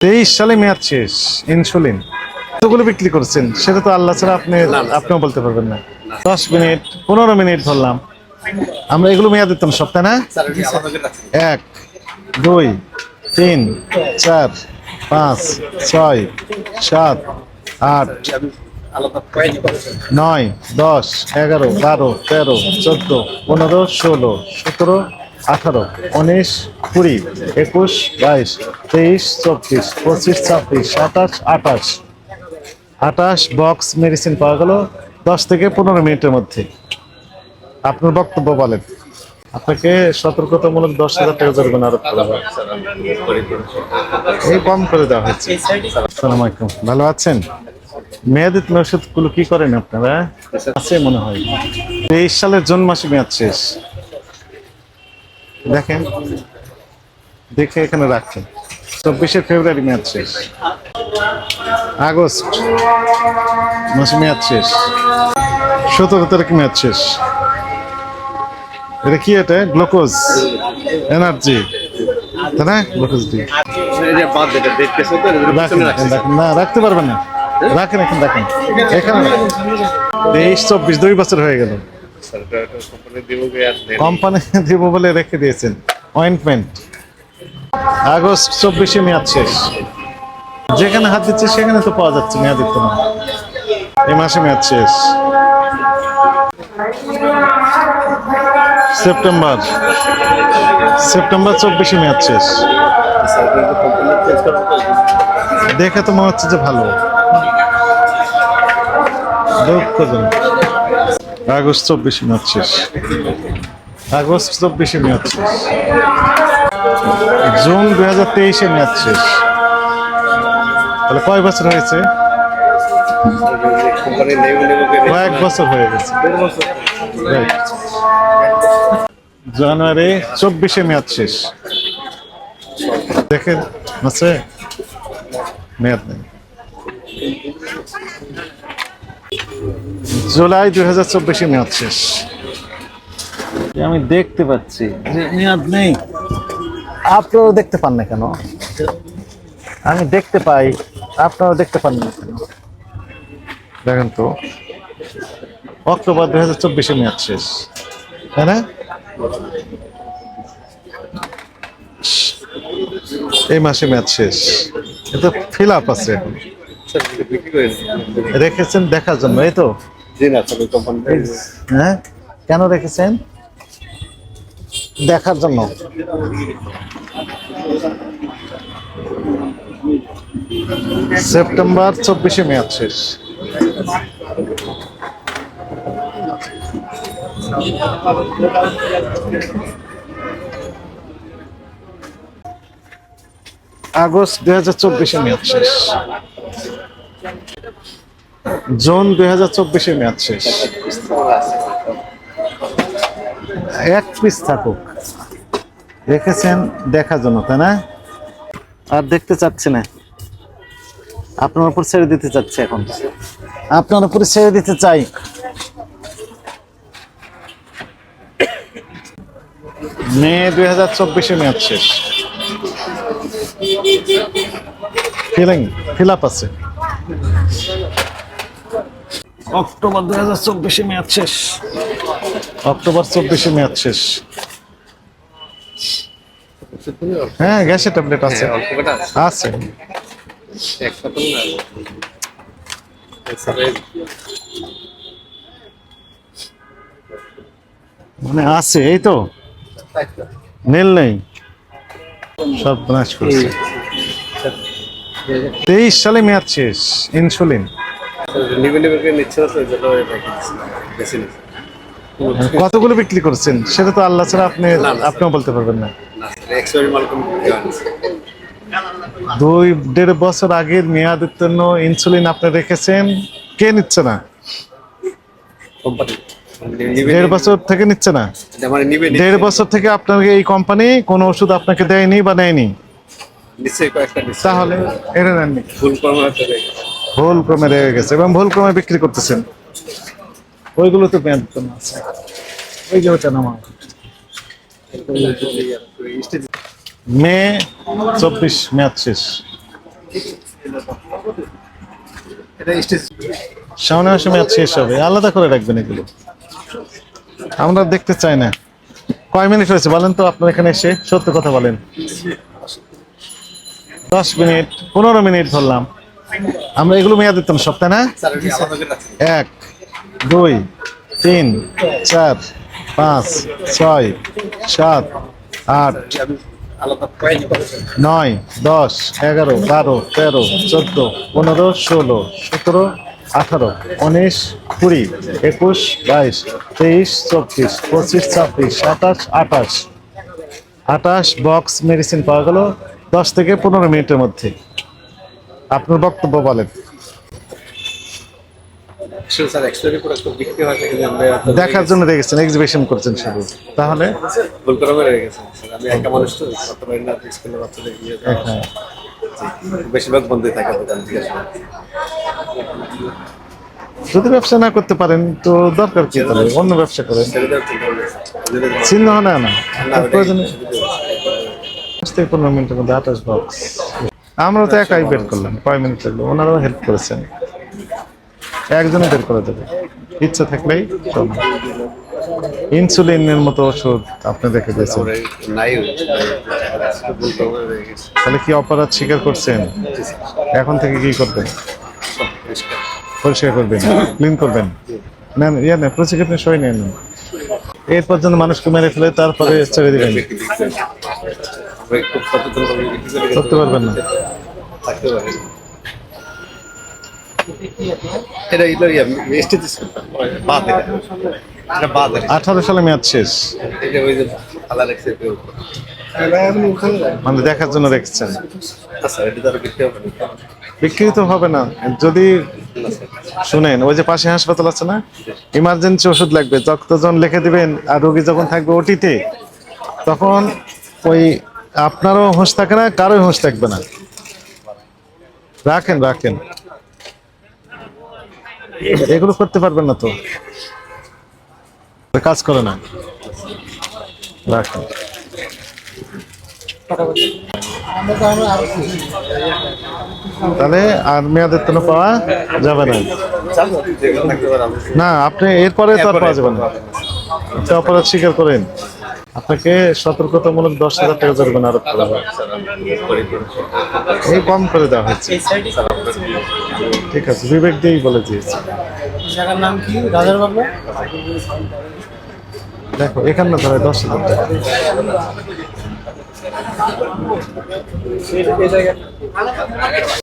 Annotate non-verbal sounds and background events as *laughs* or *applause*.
তেইশ সালে মেয়াদ শেষ ইনসুলিন কতগুলো বিক্রি করছেন সেটা তো আল্লাহ ছাড়া আপনি আপনিও বলতে পারবেন না। দশ মিনিট পনেরো মিনিট ধরলাম। আমরা এগুলো মেয়াদ দিতাম সপ্তাহে না? এক দুই তিন চার পাঁচ ছয় সাত আট নয় দশ এগারো বারো তেরো চোদ্দ পনেরো ষোলো সতেরো আঠারো, উনিশ, কুড়ি, একুশ, বাইশ, তেইশ, চব্বিশ, পঁচিশ, ছাব্বিশ, সাতাশ, আঠাশ। আঠাশ বক্স মেডিসিন পাওয়া গেল দশ থেকে পনেরো মিনিটের মধ্যে। আপনার বক্তব্য বলেন। আপনাকে সতর্কতামূলক দশ হাজার টাকা জরিমানা আরোপ করা হয় এই কম করে দেওয়া হয়েছে। আসসালামু আলাইকুম। ভালো আছেন? মেয়াদিত ওষুধগুলো কি করেন আপনারা? আছে মনে হয়। তেইশ সালের জুন মাসে মেয়াদ শেষ। দেখেন দেখে এখানে রাখছেন। চব্বিশে ফেব্রুয়ারি মেয়াদ শেষ। আগস্ট মাসে মেয়াদ শেষ। সতেরো তারিখ মেয়াদ শেষ। এটা কি এটা? Glucose energy. তাই না? গ্লুকোজ ডি না রাখতে পারবেন না। রাখেন এখন রাখেন। এখানে তেইশ চব্বিশ দুই বছর হয়ে গেল। কোম্পানি *laughs* দিব বলে রেখে দিয়েছেন। অয়েন্টমেন্ট আগস্ট চব্বিশে মেয়াদ শেষ। যেখানে হাত দিচ্ছে সেখানে তো পাওয়া যাচ্ছে মেয়াদিত্য না এই মাসে মেয়াদ শেষ। সেপ্টেম্বর। সেপ্টেম্বর চব্বিশে মেয়াদ শেষ। দেখে তো মনে হচ্ছে যে ভালো। দুঃখজনক আগস্ট চব্বিশে মেয়াদ শেষ। আগস্ট চব্বিশে মেয়াদ শেষ। জুন দুই হাজার তেইশে মেয়াদ শেষ। তাহলে কয় বছর হয়েছে? কয়েক বছর হয়ে গেছে. জানুয়ারি চব্বিশে মেয়াদ শেষ। দেখেন, আছে? মেয়াদ নেই। জুলাই দুই হাজার চব্বিশে মেয়াদ শেষ। আমি দেখতে পাচ্ছি। যে মেয়াদ নেই। আপনারাও দেখতে পান না কেন? আমি দেখতে পাই আপনারাও দেখতে পান না কেন? দেখেন তো অক্টোবর দুই হাজার চব্বিশে মেয়াদ শেষ। তাই না? এই মাসে মেয়াদ শেষ। এটা ফিল আপ আছে রেখেছেন দেখার জন্য এই তো? হ্যাঁ? কেন রেখেছেন? দেখার জন্য। সেপ্টেম্বর চব্বিশে মেয়াদ শেষ। আগস্ট দুই হাজার চব্বিশে মেয়াদ শেষ। জুন দুই হাজার চব্বিশে মেয়াদ শেষ। এক পিস থাকুক। রেখেছেন দেখার জন্য, তাই না? আর দেখতে চাচ্ছি না। আপনার উপর ছেড়ে দিতে চাচ্ছি এখন। আপনার উপরে ছেড়ে দিতে চাই। মে দুই হাজার চব্বিশে মেয়াদ শেষ। ফিলিং ফিল আপ আছে। অক্টোবর দু হাজার চব্বিশে মেয়াদ শেষ। অক্টোবর চব্বিশে মেয়াদ শেষ। হ্যাঁ গ্যাসের ট্যাবলেট আছে। আছে। মানে আছে এই তো। নীল নেই। সব নাশ করছে। তেইশ সালে মেয়াদ শেষ ইনসুলিন। কতগুলো বিক্রি করছেন? সেটা তো আল্লাহ ছাড়া আপনি আপনিও বলতে পারবেন না। দুই দেড় বছর আগের মেয়াদের জন্য ইনসুলিন আপনি রেখেছেন। কে নিচ্ছে না? দেড় বছর থেকে নিচ্ছে না? দেড় বছর থেকে আপনাকে এই কোম্পানি কোনো ওষুধ আপনাকে দেয়নি বা নেয়নি? তাহলে এটা নেননি। ভুল। ভুল ক্রমে রেগে গেছে এবং ভুল ক্রমে বিক্রি করতেছেন। ওইগুলো তো জন্য আছে। ওই যে ওটা নামা মে চব্বিশ, মেয়াদ শেষ। সামনে মাসে ম্যাচ শেষ হবে। আলাদা করে রাখবেন এগুলো। আমরা দেখতে চাই না। কয় মিনিট হয়েছে বলেন তো? আপনার এখানে এসে সত্য কথা বলেন। দশ মিনিট, পনেরো মিনিট ধরলাম। আমরা এগুলো মেয়াদ দিতাম সপ্তাহে না? এক দুই তিন চার পাঁচ ছয় সাত আট নয় দশ এগারো বারো তেরো চোদ্দ পনেরো ষোলো সতেরো আঠারো উনিশ কুড়ি একুশ বাইশ তেইশ চব্বিশ পঁচিশ ছাব্বিশ সাতাশ আঠাশ। আঠাশ বক্স মেডিসিন পাওয়া গেল দশ থেকে পনেরো মিনিটের মধ্যে। আপনার বক্তব্য বলেন। হয় দেখার জন্য রেখেছেন এক্সিবিশন করছেন শুধু। তাহলে? ভুল করে বেড়ে গেছে। স্যার আমি একটা মানুষ তো করতে পারি না স্কুলে বাচ্চাদের গিয়ে হ্যাঁ। বেশিরভাগ বন্ধই থাকে। যদি ব্যবসা না করতে পারেন তো দরকার কি তাহলে? অন্য ব্যবসা করেন। চিহ্ন না না। প্রয়োজনে পনেরো মিনিটের মধ্যে আঠাশ বক্স আমরা তো একাই বের করলাম কয় মিনিট লাগল ওনারাও হেল্প করেছেন। একজনে বের করে দেবে। ইচ্ছা থাকলেই চল ইনসুলিনের মতো ওষুধ আপনি দেখে দিয়েছেন। তাহলে কি অপরাধ স্বীকার করছেন? এখন থেকে কি করবেন? পরিষ্কার। করবেন ক্লিন করবেন? নেন ইয়ে নেন প্রসিকিউশন সই নেন। এরপর যেন মানুষকে মেরে ফেলে তারপরে ছেড়ে দিবেন। আমরা সচেতনভাবে বিক্রি করে করতে পারবেন না। থাকতে পারি। এটা ইলো বাদ এটা এটা বাদ আঠারো সালে মেয়াদ শেষ। এটা ওই যে আলা রাখছে মানে দেখার জন্য রেখেছেন। তো বিক্রি হবে না। তো হবে না। যদি শুনেন ওই যে পাশে হাসপাতাল আছে না? ইমার্জেন্সি ওষুধ লাগবে। যখন লিখে দিবেন আর রোগী যখন থাকবে ওটিতে তখন ওই আপনারও হোঁশ থাকে না, কারোই হোঁশ থাকবে না। রাখেন রাখেন। এগুলো করতে পারবেন না তো। কাজ করে না। রাখেন। তাহলে আর মেয়াদের তো পাওয়া যাবে না। না, আপনি এরপরে তো আর পাওয়া যাবে না। অপরাধ স্বীকার করেন। আপনাকে সতর্কতামূলক দশ হাজার টাকা জরিমানা আরোপ করা হয়। এই কম করে দেওয়া হয়েছে। ঠিক আছে বিবেক দিয়েই বলে দিয়েছে। জায়গার নাম কি? রাজার বাবু দেখো এখানে ধরে দশ হাজার টাকা। এই